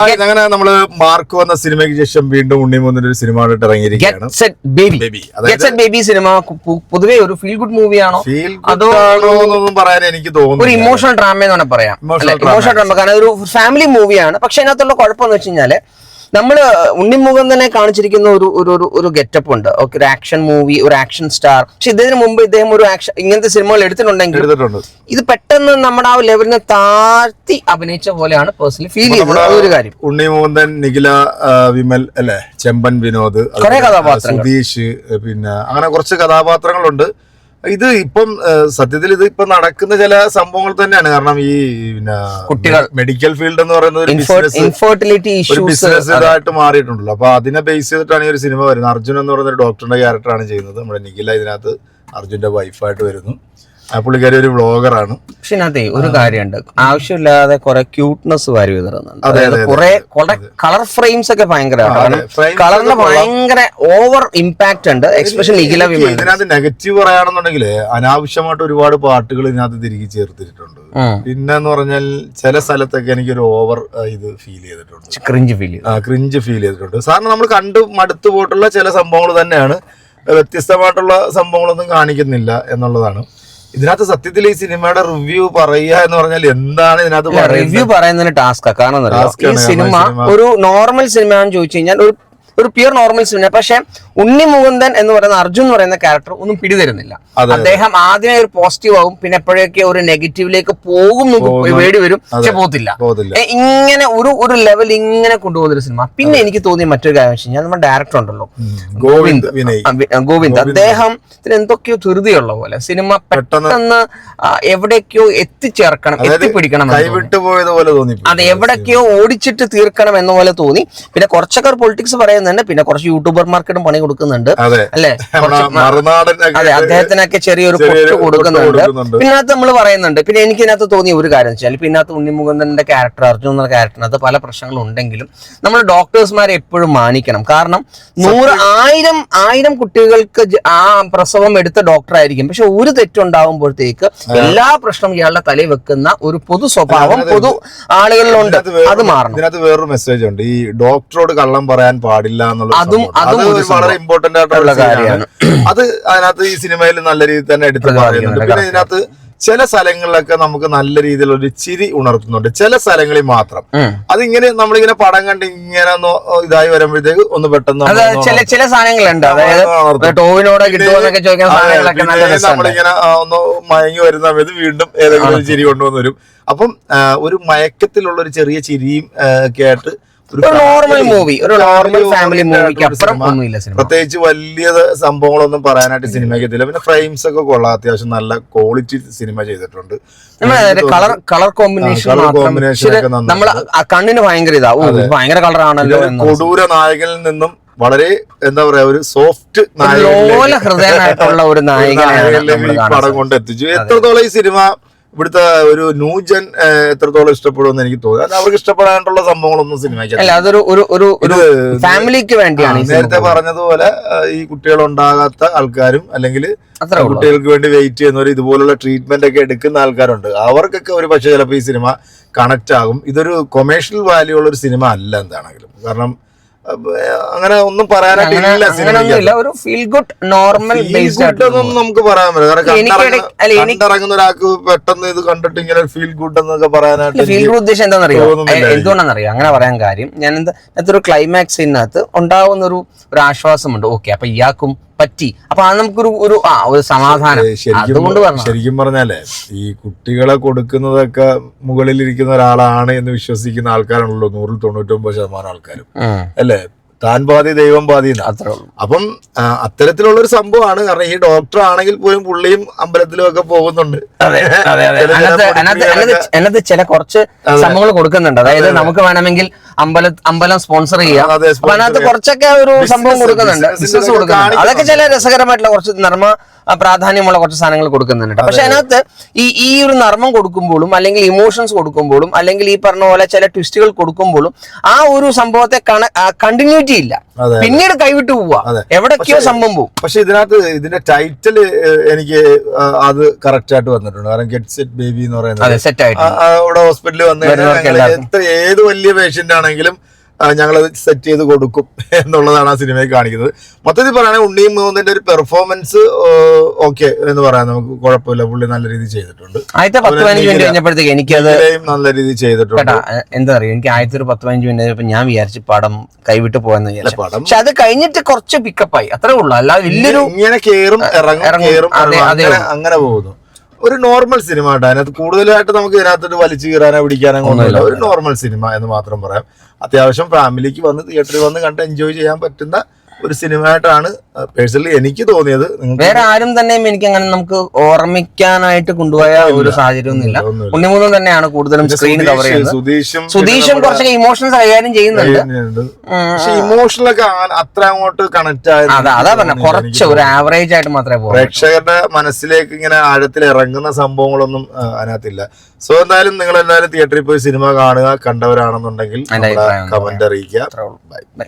അങ്ങനെ നമ്മൾ മാർക്ക് വന്ന സിനിമയ്ക്ക് ശേഷം വീണ്ടും ഉണ്ണിമൂന്നിന്റെ ഒരു സിനിമ ഇറങ്ങിയിരിക്കുകയാണ്. ബേബി സിനിമ പൊതുവെ ഒരു ഫീൽ ഗുഡ് മൂവിയാണോ അതോ പറയാൻ എനിക്ക് ഒരു ഇമോഷണൽ ഡ്രാമ എന്ന് പറയാം. ഇമോഷണൽ ഡ്രാമ കാരണം ഒരു ഫാമിലി മൂവിയാണ് പക്ഷെ അതിനകത്തുള്ള കുഴപ്പമെന്ന് വെച്ച് കഴിഞ്ഞാൽ നമ്മൾ ഉണ്ണിമുഖം തന്നെ കാണിച്ചിരിക്കുന്ന ഒരു ഒരു ഒരു- ഗെറ്റപ്പ് ഉണ്ട്. ഓക്കെ ഒരു ആക്ഷൻ മൂവി ഒരു ആക്ഷൻ സ്റ്റാർ പക്ഷെ ഇതിന് മുമ്പ് ഇദ്ദേഹം ഒരു ആക്ഷൻ ഇങ്ങനത്തെ സിനിമകൾ എടുത്തിട്ടുണ്ടെങ്കിൽ എടുത്തിട്ടുണ്ട്. ഇത് പെട്ടെന്ന് നമ്മുടെ ആ ലെവലിനെ താഴ്ത്തി അഭിനയിച്ച പോലെയാണ് പേഴ്സണലി ഫീൽ ചെയ്തത്. ഒരു കാര്യം. ഉണ്ണിമൂന്തൻ നിഖില വിമൽ അല്ലെ? ചെമ്പൻ വിനോദ് കുറെ കഥാപാത്രം കഥാപാത്രങ്ങൾ. സുധീഷ് പിന്നെ അങ്ങനെ കുറച്ച് കഥാപാത്രങ്ങളുണ്ട്. ഇത് ഇപ്പം സത്യത്തിൽ ഇത് ഇപ്പൊ നടക്കുന്ന ചില സംഭവങ്ങൾ തന്നെയാണ്. കാരണം ഈ പിന്നെ കുട്ടികൾ. മെഡിക്കൽ ഫീൽഡ് എന്ന് പറയുന്നത് ഒരു ബിസിനസ് ഇൻഫെർട്ടിലിറ്റി ഇഷ്യൂസ് ബിസിനസ് ഇതായിട്ട് മാറിയിട്ടുണ്ടല്ലോ. അപ്പൊ അതിനെ ബേസ് ചെയ്തിട്ടാണ് ഈ ഒരു സിനിമ വരുന്നത്. അർജുൻ എന്ന് പറയുന്ന ഒരു ഡോക്ടറിന്റെ ക്യാരക്ടറാണ് ചെയ്യുന്നത്. നമ്മുടെ നിഖില ഇതിനകത്ത് അർജുന്റെ വൈഫായിട്ട് വരുന്നു. പുള്ളിക്കാരി ഒരു വ്ളോഗറാണ്. പക്ഷെ അതെ ഒരു കാര്യമുണ്ട്. ആവശ്യമില്ലാതെ കുറെ ക്യൂട്ട്നെസ് വാരി വിതറുന്നുണ്ട്. അതായത് കുറെ കുറെ കളർ ഫ്രെയിംസ് ഒക്കെ ഭയങ്കര കളറിന് ഭയങ്കര ഓവർ ഇമ്പാക്ട് ഉണ്ട് എക്സ്പ്രഷൻ വിമൻ ഇതിനകത്ത് നെഗറ്റീവ് പറയാണെന്നുണ്ടെങ്കിൽ അനാവശ്യമായിട്ട് ഒരുപാട് പാട്ടുകൾ ഇതിനകത്ത് തിരികെ ചേർത്തിട്ടുണ്ട് പിന്നെ എന്ന് പറഞ്ഞാൽ ചില സ്ഥലത്തൊക്കെ എനിക്ക് ഒരു ഓവർ ഇത് ഫീൽ ചെയ്തിട്ടുണ്ട്. ക്രിഞ്ച് ഫീൽ ക്രിഞ്ച് ഫീൽ ചെയ്തിട്ടുണ്ട്. സാറിന് നമ്മൾ കണ്ട് മടുത്തു പോയിട്ടുള്ള ചില സംഭവങ്ങൾ തന്നെയാണ്. വ്യത്യസ്തമായിട്ടുള്ള സംഭവങ്ങളൊന്നും കാണിക്കുന്നില്ല എന്നുള്ളതാണ്. ഇതിനകത്ത് സത്യത്തിൽ ഈ സിനിമയുടെ റിവ്യൂ പറയുക എന്ന് പറഞ്ഞാൽ എന്താണ് ഇതിനകത്ത് റിവ്യൂ പറയുന്നതിന് ടാസ്ക് കാരണം എന്താ ഈ സിനിമ കാരണം ഈ സിനിമ- ഒരു നോർമൽ സിനിമയാണെന്ന് ചോദിച്ചു കഴിഞ്ഞാൽ ഒരു ഒരു പ്യൂർ നോർമൽ സിനിമ. പക്ഷെ ഉണ്ണി മുകുന്ദൻ എന്ന് പറയുന്ന അർജുൻ എന്ന് പറയുന്ന ക്യാരക്ടർ ഒന്നും പിടിതരുന്നില്ല. അദ്ദേഹം ആദ്യമേ ഒരു പോസിറ്റീവ് ആവും പിന്നെ എപ്പോഴൊക്കെ ഒരു നെഗറ്റീവിലേക്ക് പോകും വേടി വരും. പക്ഷെ പോകത്തില്ല. ഇങ്ങനെ ഒരു ഒരു ലെവൽ ഇങ്ങനെ കൊണ്ടുപോകുന്ന ഒരു സിനിമ പിന്നെ എനിക്ക് തോന്നിയ മറ്റൊരു കാര്യം വെച്ച് കഴിഞ്ഞാൽ നമ്മുടെ ഡയറക്ടർ ഉണ്ടല്ലോ. ഗോവിന്ദ് ഗോവിന്ദ്. അദ്ദേഹത്തിന് എന്തൊക്കെയോ ധൃതിയുള്ള പോലെ സിനിമ പെട്ടെന്ന് എവിടേക്കോ എത്തിച്ചേർക്കണം എത്തിപ്പിടിക്കണം പോലെ തോന്നി. അത് എവിടേക്കോ ഓടിച്ചിട്ട് തീർക്കണം എന്ന പോലെ തോന്നി. പിന്നെ കുറച്ചൊക്കെ പൊളിറ്റിക്സ് പറയുന്നുണ്ട്. പിന്നെ കുറച്ച് യൂട്യൂബർമാർക്കിടും പണി കൊടുക്കുന്നുണ്ട്. അല്ലെ? അതെ അദ്ദേഹത്തിനൊക്കെ ചെറിയൊരു കൊച്ചു കൊടുക്കുന്നുണ്ട്. കൊടുക്കുന്നുണ്ട്. പിന്നെ അത് നമ്മൾ പറയുന്നുണ്ട്. പിന്നെ എനിക്ക് ഇതിനകത്ത് തോന്നിയ ഒരു കാര്യം വെച്ചാൽ പിന്നെ അതിനകത്ത് ഉണ്ണിമുകുന്ദന്റെ ക്യാരക്ടർ അർജുൻ എന്ന ക്യാരക്ടറിനകത്ത് പല പ്രശ്നങ്ങളും ഉണ്ടെങ്കിലും നമ്മൾ ഡോക്ടേഴ്സ്മാരെ എപ്പോഴും മാനിക്കണം. കാരണം നൂറ് ആയിരം ആയിരം കുട്ടികൾക്ക് ആ പ്രസവം എടുത്ത ഡോക്ടർ ആയിരിക്കും. പക്ഷെ ഒരു തെറ്റുണ്ടാവുമ്പോഴത്തേക്ക് എല്ലാ പ്രശ്നവും ഇയാളുടെ തലയിൽ വെക്കുന്ന ഒരു പൊതു സ്വഭാവം പൊതു ആളുകളിലുണ്ട്. അത് മാറണം. ഇതിനകത്ത് വേറൊരു മെസ്സേജ് ഉണ്ട്. ഈ ഡോക്ടറോട് കള്ളം പറയാൻ പാടില്ല എന്നുള്ളത് അതും- അതും വളരെ ഇമ്പോർട്ടന്റ് ആയിട്ടുള്ള കാര്യമാണ്. അത് അതിനകത്ത് ഈ സിനിമയിൽ നല്ല രീതിയിൽ തന്നെ എടുത്ത് പറയുന്നുണ്ട്. പിന്നെ ഇതിനകത്ത് ചില സ്ഥലങ്ങളിലൊക്കെ നമുക്ക് നല്ല രീതിയിൽ ഒരു ചിരി ഉണർത്തുന്നുണ്ട്. ചില സ്ഥലങ്ങളിൽ മാത്രം. അതിങ്ങനെ നമ്മളിങ്ങനെ പടം കണ്ട് ഇങ്ങനെ ഇതായി വരുമ്പോഴത്തേക്ക് ഒന്ന് പെട്ടെന്ന് ചില ചില സാധനങ്ങളുണ്ട്. അതായത്. ടോവിനോടെ ചോദിക്കുന്ന സാധനങ്ങളൊക്കെ നമ്മളിങ്ങനെ ഒന്ന് മയങ്ങി വരുന്ന സമയത്ത് വീണ്ടും ഏതെങ്കിലും ഒരു ചിരി കൊണ്ടുവന്നു വരും. അപ്പം ഒരു മയക്കത്തിലുള്ള ഒരു ചെറിയ ചിരിയും കേട്ട് ഒക്കെ ആയിട്ട് ഒരു നോർമൽ മൂവി ഒരു നോർമൽ ഫാമിലി മൂവിക്ക് അപ്പുറം ഒന്നുമില്ല സിനിമ പ്രത്യേകിച്ച് വലിയ സംഭവങ്ങളൊന്നും പറയാനായിട്ട് സിനിമയ്ക്ക് എത്തില്ല പിന്നെ ഫ്രെയിംസ് ഒക്കെ കൊള്ളാം. അത്യാവശ്യം നല്ല ക്വാളിറ്റി സിനിമ ചെയ്തിട്ടുണ്ട്. കളർ കളർ കോമ്പിനേഷൻ കോമ്പിനേഷൻ ആ കണ്ണിന് ഭയങ്കര ഇതാ. ഭയങ്കര കളർ ആണല്ലോ കൊടൂര നായകനിൽ നിന്നും വളരെ എന്താ പറയാ ഒരു സോഫ്റ്റ് നായകൻ ഹൃദയനായിട്ടുള്ള ഒരു നായകനെ നമ്മൾ പടം കൊണ്ട് എത്തിച്ചു എത്രത്തോളം ഈ സിനിമ ഇവിടുത്തെ ഒരു ന്യൂജൻ എത്രത്തോളം ഇഷ്ടപ്പെടുമെന്ന് എനിക്ക് തോന്നുന്നു. അത് അവർക്ക് ഇഷ്ടപ്പെടാനുള്ള സംഭവങ്ങളൊന്നും സിനിമയ്ക്ക് അല്ല അതൊരു ഒരു ഒരു ഫാമിലിക്ക് വേണ്ടിയാണ് നേരത്തെ പറഞ്ഞതുപോലെ ഈ കുട്ടികൾ ഉണ്ടാകാത്ത ആൾക്കാരും അല്ലെങ്കിൽ കുട്ടികൾക്ക് വേണ്ടി വെയിറ്റ് ചെയ്യുന്നവർ ഇതുപോലുള്ള ട്രീറ്റ്മെന്റ് ഒക്കെ എടുക്കുന്ന ആൾക്കാരുണ്ട്. അവർക്കൊക്കെ ഒരു പക്ഷേ ചിലപ്പോൾ ഈ സിനിമ കണക്ട് ആകും. ഇതൊരു കൊമേഴ്ഷ്യൽ വാല്യൂ ഉള്ള ഒരു സിനിമ അല്ല എന്താണെങ്കിലും. കാരണം അങ്ങനെ ഒന്നും പറയാനായിട്ടില്ല ഒരു ഫീൽ ഗുഡ് നോർമൽ ഒന്നും നമുക്ക് പറയാൻ പറ്റില്ല. കണ്ടിറങ്ങുന്ന- ഒരാൾക്ക് പെട്ടെന്ന് ഇത് കണ്ടിട്ട് ഇങ്ങനെ ഫീൽ ഗുഡ് എന്നൊക്കെ പറയാനായിട്ട് ഫീൽ ഗുഡ് ഉദ്ദേശം എന്താണെന്നറിയോ. എന്തുകൊണ്ടാണെന്നറിയോ? അങ്ങനെ പറയാൻ കാര്യം ഞാൻ എന്താ ഒരു ക്ലൈമാക്സിനകത്ത് ഉണ്ടാവുന്ന ഒരു ഒരു ആശ്വാസമുണ്ട്. ഓക്കെ അപ്പൊ ഇയാൾക്കും പറ്റി. അപ്പൊ അത് നമുക്കൊരു ഒരു ആ ഒരു സമാധാനം. ശരിക്കും പറഞ്ഞാൽ പറഞ്ഞു ശരിക്കും പറഞ്ഞാലേ ഈ കുട്ടികളെ കൊടുക്കുന്നതൊക്കെ മുകളിലിരിക്കുന്ന ഒരാളാണ് എന്ന് വിശ്വസിക്കുന്ന ആൾക്കാരാണല്ലോ നൂറിൽ തൊണ്ണൂറ്റൊമ്പത് ശതമാനം ആൾക്കാരും. അല്ലേ? താൻ പാതി ദൈവം പാതി എന്നാ. അത്രേ ഉള്ളൂ. അപ്പം അത്തരത്തിലുള്ള ഒരു സംഭവമാണ്. കാരണം ഈ ഡോക്ടർ ആണെങ്കിൽ പോലും പുള്ളിയും അമ്പലത്തിലും ഒക്കെ പോകുന്നുണ്ട്. അതിനകത്ത് ചില കുറച്ച് സംഭവങ്ങൾ കൊടുക്കുന്നുണ്ട്. അതായത് നമുക്ക് വേണമെങ്കിൽ അമ്പല അമ്പലം സ്പോൺസർ ചെയ്യാം. അതെ, അപ്പൊ അതിനകത്ത് കുറച്ചൊക്കെ ഒരു സംഭവം കൊടുക്കുന്നുണ്ട്. ബിസിനസ് കൊടുക്കുന്നുണ്ട്. അതൊക്കെ ചില രസകരമായിട്ടുള്ള കുറച്ച് നർമ്മ പ്രാധാന്യമുള്ള കുറച്ച് സാധനങ്ങൾ കൊടുക്കുന്നുണ്ട്. പക്ഷെ അതിനകത്ത് ഈ ഈ ഒരു നർമ്മം കൊടുക്കുമ്പോഴും അല്ലെങ്കിൽ ഇമോഷൻസ് കൊടുക്കുമ്പോഴും അല്ലെങ്കിൽ ഈ പറഞ്ഞ പോലെ ചില ട്വിസ്റ്റുകൾ കൊടുക്കുമ്പോഴും ആ ഒരു സംഭവത്തെ കണ്ടിന്യൂറ്റി ഇല്ല പിന്നീട് കൈവിട്ട് പോവാ. എവിടെയൊക്കെയോ എവിടൊക്കെയോ സംഭവം പോകും പക്ഷെ ഇതിനകത്ത് ഇതിന്റെ ടൈറ്റിൽ എനിക്ക് അത് കറക്റ്റ് ആയിട്ട് വന്നിട്ടുണ്ട്. കാരണം ഗെറ്റ് സെറ്റ് ബേബി എന്ന് പറയുന്നത് ആ, ഹോസ്പിറ്റലിൽ വന്നു കഴിഞ്ഞാൽ ഏത് വലിയ പേഷ്യന്റ് ആണെങ്കിലും ഞങ്ങൾ സെറ്റ് ചെയ്ത് കൊടുക്കും എന്നുള്ളതാണ് ആ സിനിമയിൽ കാണിക്കുന്നത്. മൊത്തത്തിൽ പറയുകയാണെങ്കിൽ ഉണ്ണിയും മൂന്നിന്റെ ഒരു പെർഫോമൻസ് ഓക്കെ എന്ന് പറയാം. നമുക്ക് കുഴപ്പമില്ല. പുള്ളി നല്ല രീതിയിൽ ചെയ്തിട്ടുണ്ട്. ആദ്യത്തെ പത്ത് പതിനഞ്ച് മിനിറ്റ് കഴിഞ്ഞപ്പോഴത്തേക്ക് എനിക്കത് നല്ല രീതിയിൽ ചെയ്തിട്ടുണ്ട്. എന്താ പറയുക എനിക്ക് ആദ്യത്തെ ഒരു പത്ത് പതിനഞ്ച് മിനിറ്റ് കഴിഞ്ഞപ്പോ ഞാൻ വിചാരിച്ചു പടം കൈവിട്ട് പോയെന്ന് വിചാരിച്ചു. പക്ഷെ അത് കഴിഞ്ഞിട്ട് കുറച്ച് പിക്കപ്പായി അത്രേ ഉള്ളൂ. അല്ലാതെ വലിയൊരു ഇങ്ങനെ കേറും ഇറങ്ങും അങ്ങനെ പോകുന്നു. ഒരു നോർമൽ സിനിമ കേട്ടോ അതിനകത്ത് കൂടുതലായിട്ട് നമുക്ക് ഇതിനകത്തോട്ട് വലിച്ചു കീറാനോ പിടിക്കാനോ ഒന്നുമില്ല. ഒരു നോർമൽ സിനിമ എന്ന് മാത്രം പറയാം. അത്യാവശ്യം ഫാമിലിക്ക് വന്ന് തിയേറ്ററിൽ വന്ന് കണ്ട് എൻജോയ് ചെയ്യാൻ പറ്റുന്ന ഒരു സിനിമയായിട്ടാണ് പേഴ്സണലി എനിക്ക് തോന്നിയത്. വേറെ ആരും തന്നെ എനിക്ക് അങ്ങനെ നമുക്ക് ഓർമ്മിക്കാനായിട്ട് കൊണ്ടുപോയ ഒരു സാഹചര്യം ഒന്നുമില്ല. ഉണ്ണിമൂന്നും തന്നെയാണ് കൂടുതലും സ്ക്രീൻ കവർ ചെയ്യുന്നത്. സുധീഷും സുധീഷും കുറച്ചൊക്കെ ഇമോഷൻസ് കൈകാര്യം ചെയ്യുന്നുണ്ട്. പക്ഷെ ഇമോഷണലൊക്കെ അത്ര അങ്ങോട്ട് കണക്ട് ആയത് അതാ അതാ പറഞ്ഞ കുറച്ച് ഒരു ആവറേജ് ആയിട്ട് മാത്രമേ പോകും പ്രേക്ഷകരുടെ മനസ്സിലേക്ക് ഇങ്ങനെ ആഴത്തിൽ ഇറങ്ങുന്ന സംഭവങ്ങളൊന്നും അതിനകത്തില്ല. സോ എന്തായാലും നിങ്ങൾ എല്ലാവരും തിയേറ്ററിൽ പോയി സിനിമ കാണുക കണ്ടവരാണെന്നുണ്ടെങ്കിൽ കമന്റ് അറിയിക്കുക. ബൈ